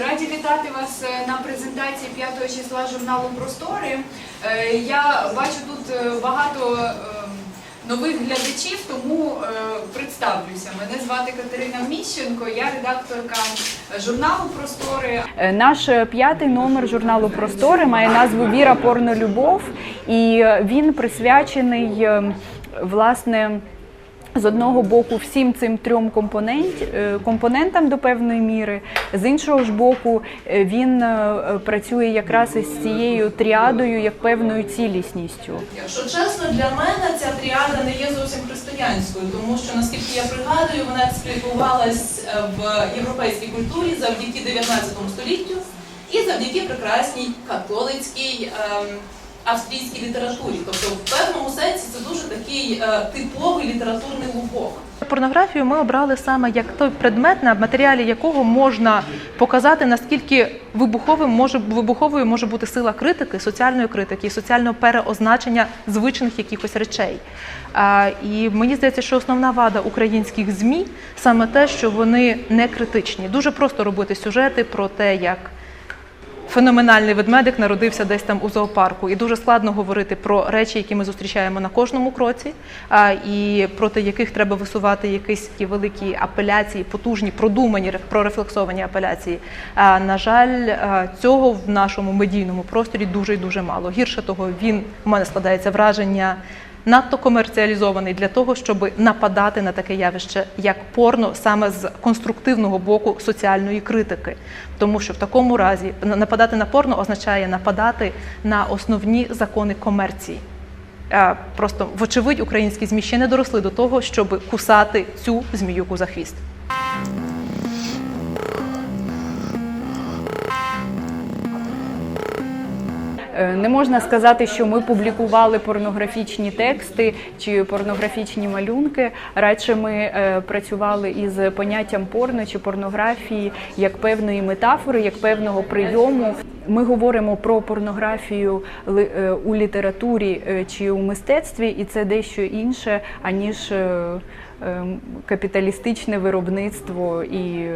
раді вітати вас е, на презентації 5 числа журналу Простори. Е, Я бачу тут е, багато е, нових глядачів, тому представлюся. Мене звати Катерина Міщенко, я редакторка журналу Простори. Наш п'ятий номер журналу Простори має назву Віра порно любов, і він присвячений е, власне. З одного боку, всім цим трьом компонент, е, компонентам до певної міри, з іншого ж боку, е, він е, працює якраз із цією тріадою як певною цілісністю. Якщо чесно, для мене ця тріада не є зовсім християнською, тому що наскільки я пригадую, вона експлікувалась в європейській культурі завдяки 19 століттю і завдяки прекрасній католицькій ем, австрійській літературі. Тобто, в певному сенсі це дуже такий е, типовий літературний лубок. Порнографію ми обрали саме як той предмет, на матеріалі якого можна показати, наскільки вибуховим може вибуховою може бути сила критики, соціальної критики соціального переозначення звичних якихось речей. А, і мені здається, що основна вада українських змі саме те, що вони не критичні. Дуже просто робити сюжети про те, як феноменальний ведмедик народився десь там у зоопарку, і дуже складно говорити про речі, які ми зустрічаємо на кожному кроці, і проти яких треба висувати якісь такі великі апеляції, потужні, продумані, прорефлексовані апеляції. На жаль, цього в нашому медійному просторі дуже і дуже мало. Гірше того, він у мене складається враження. Надто комерціалізований для того, щоб нападати на таке явище, як порно, саме з конструктивного боку соціальної критики. Тому що в такому разі нападати на порно означає нападати на основні закони комерції. Просто, вочевидь, українські ЗМІ ще не доросли до того, щоб кусати цю зміюку за хвіст. Не можна сказати, що ми публікували порнографічні тексти чи порнографічні малюнки. Радше ми е, працювали із поняттям порно чи порнографії як певної метафори, як певного прийому. Ми говоримо про порнографію е, у літературі е, чи у мистецтві, і це дещо інше аніж. Ем, Капіталістичне виробництво і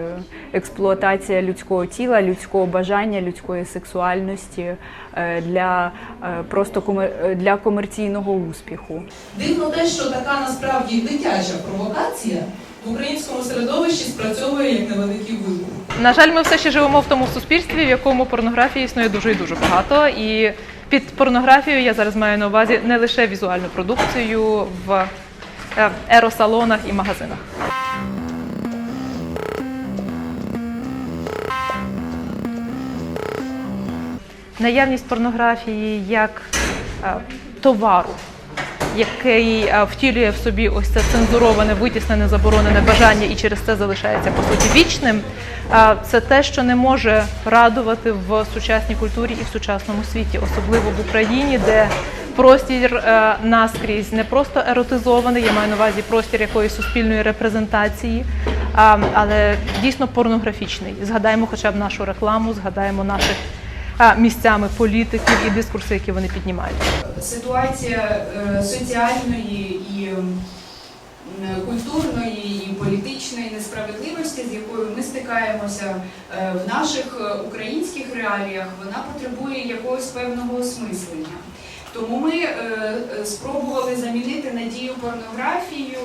експлуатація людського тіла, людського бажання, людської сексуальності е, для е, просто е, для комерційного успіху. Дивно те, що така насправді дитяча провокація в українському середовищі спрацьовує як невеликий вибух. На жаль, ми все ще живемо в тому суспільстві, в якому порнографії існує дуже і дуже багато. І під порнографією я зараз маю на увазі не лише візуальну продукцію в е, еросалонах і магазинах. Наявність порнографії як е, товару, який е, втілює в собі ось це цензуроване, витіснене, заборонене бажання і через це залишається по суті вічним. е, Це те, що не може радувати в сучасній культурі і в сучасному світі, особливо в Україні, де простір е, наскрізь не просто еротизований, я маю на увазі простір якоїсь суспільної репрезентації, але дійсно порнографічний. Згадаємо хоча б нашу рекламу, згадаємо наших місцями політиків і дискурси, які вони піднімають. Ситуація е, соціальної і культурної і політичної несправедливості, з якою ми стикаємося е, в наших е, українських реаліях, вона потребує якогось певного осмислення. Тому ми спробували замінити надію порнографію.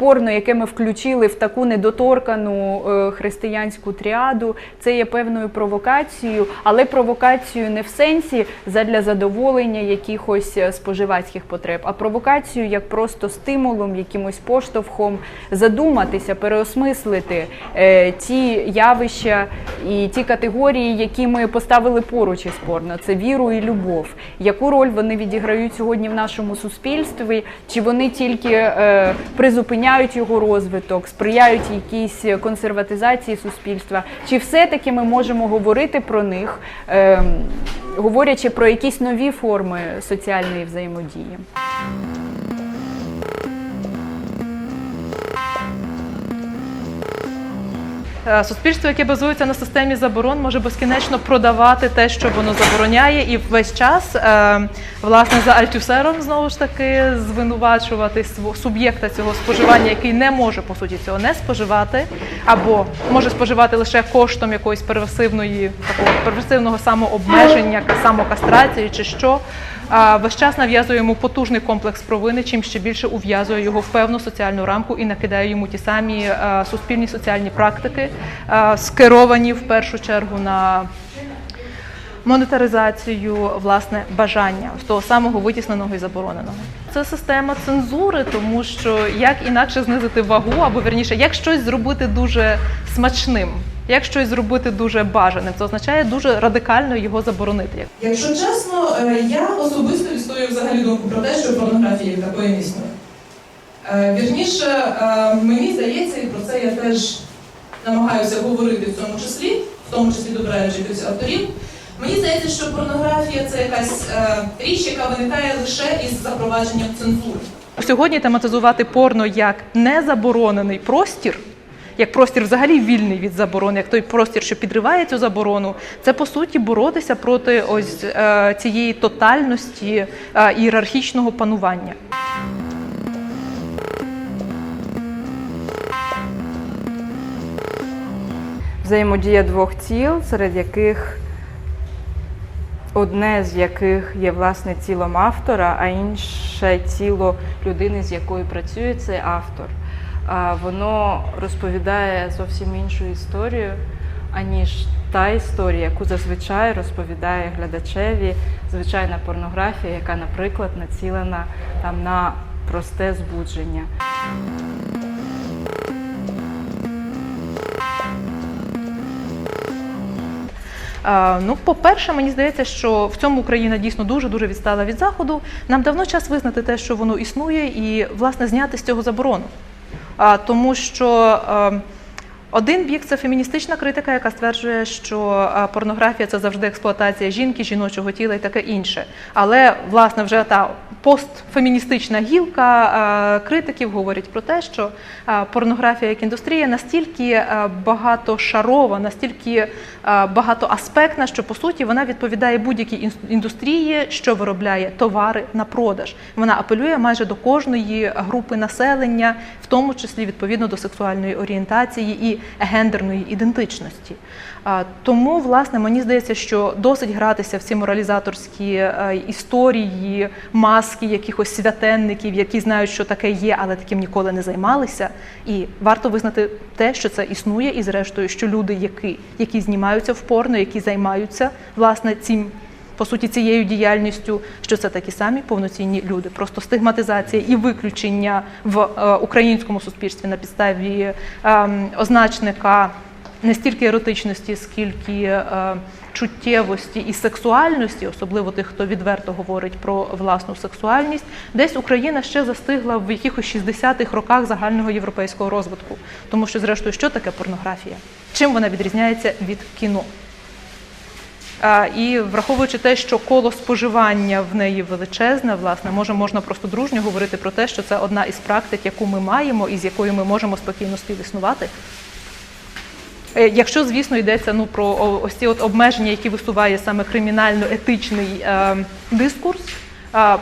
Порно, яке ми включили в таку недоторкану е, християнську тріаду, це є певною провокацією, але провокацією не в сенсі задля задоволення якихось е, споживацьких потреб, а провокацією як просто стимулом, якимось поштовхом задуматися, переосмислити е, ті явища і ті категорії, які ми поставили поруч із порно. Це віру і любов. Яку роль вони відіграють сьогодні в нашому суспільстві? Чи вони тільки е, призупиняють його розвиток, сприяють якійсь консерватизації суспільства? Чи все-таки ми можемо говорити про них, е, говорячи про якісь нові форми соціальної взаємодії? Суспільство, яке базується на системі заборон, може безкінечно продавати те, що воно забороняє, і весь час е, власне за альтюсером знову ж таки звинувачувати суб'єкта цього споживання, який не може по суті цього не споживати, або може споживати лише коштом якоїсь перверсивної такого перверсивного самообмеження, самокастрації чи що. Весь час нав'язує йому потужний комплекс провини, чим ще більше ув'язує його в певну соціальну рамку і накидає йому ті самі е, суспільні соціальні практики, е, скеровані в першу чергу на монетаризацію власне бажання того самого витісненого і забороненого. Це система цензури, тому що як інакше знизити вагу, або вірніше, як щось зробити дуже смачним, як щось зробити дуже бажаним, це означає дуже радикально його заборонити. Якщо чесно, е, я особисто відстоюю взагалі думку про те, що порнографія такої існує. Е, Вірніше, е, мені здається, і про це я теж намагаюся говорити в цьому числі, в тому числі добираючи якихось авторів. Мені здається, що порнографія це якась річ, яка виникає лише із запровадженням цензури. Сьогодні тематизувати порно як незаборонений простір, як простір взагалі вільний від заборони, як той простір, що підриває цю заборону, це по суті боротися проти ось е, цієї тотальності е, ієрархічного панування. взаємодія двох тіл, серед яких одне з яких є власне тілом автора, а інше тіло людини, з якою працює цей автор. А Воно розповідає зовсім іншу історію, аніж та історія, яку зазвичай розповідає глядачеві звичайна порнографія, яка, наприклад, націлена там на просте збудження. Ну, по-перше, мені здається, що в цьому Україна дійсно дуже дуже відстала від заходу. Нам давно час визнати те, що воно існує, і власне зняти з цього заборону. Тому що е, один бік це феміністична критика, яка стверджує, що е, порнографія це завжди експлуатація жінки, жіночого тіла і таке інше. Але власне вже та постфеміністична гілка е, критиків говорить про те, що е, порнографія як індустрія настільки багатошарова, настільки багатоаспектна, що по суті вона відповідає будь-якій ін- індустрії, що виробляє товари на продаж. Вона апелює майже до кожної групи населення, в тому числі відповідно до сексуальної орієнтації і гендерної ідентичності. Тому, власне, мені здається, що досить гратися в ці моралізаторські е, історії, маски якихось святенників, які знають, що таке є, але таким ніколи не займалися. І варто визнати те, що це існує, і зрештою, що люди, які, які знімаються в порно, які займаються власне цим. По суті, цією діяльністю, що це такі самі повноцінні люди. Просто стигматизація і виключення в е, українському суспільстві на підставі ем, означника не стільки еротичності, скільки е, чуттєвості і сексуальності, особливо тих, хто відверто говорить про власну сексуальність, десь Україна ще застигла в якихось 60-х роках загального європейського розвитку. Тому що, зрештою, що таке порнографія? Чим вона відрізняється від кіно? І враховуючи те, що коло споживання в неї величезне, власне, може можна просто дружньо говорити про те, що це одна із практик, яку ми маємо і з якою ми можемо спокійно співіснувати. Е, Якщо, звісно, йдеться ну, про ось ці от обмеження, які висуває саме кримінально-етичний е, дискурс, е,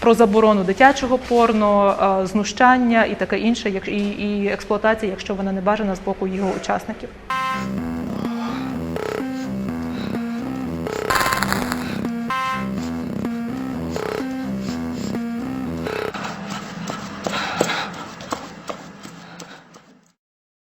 про заборону дитячого порно, е, знущання і таке інше, як і, і експлуатація, якщо вона не бажана з боку його учасників.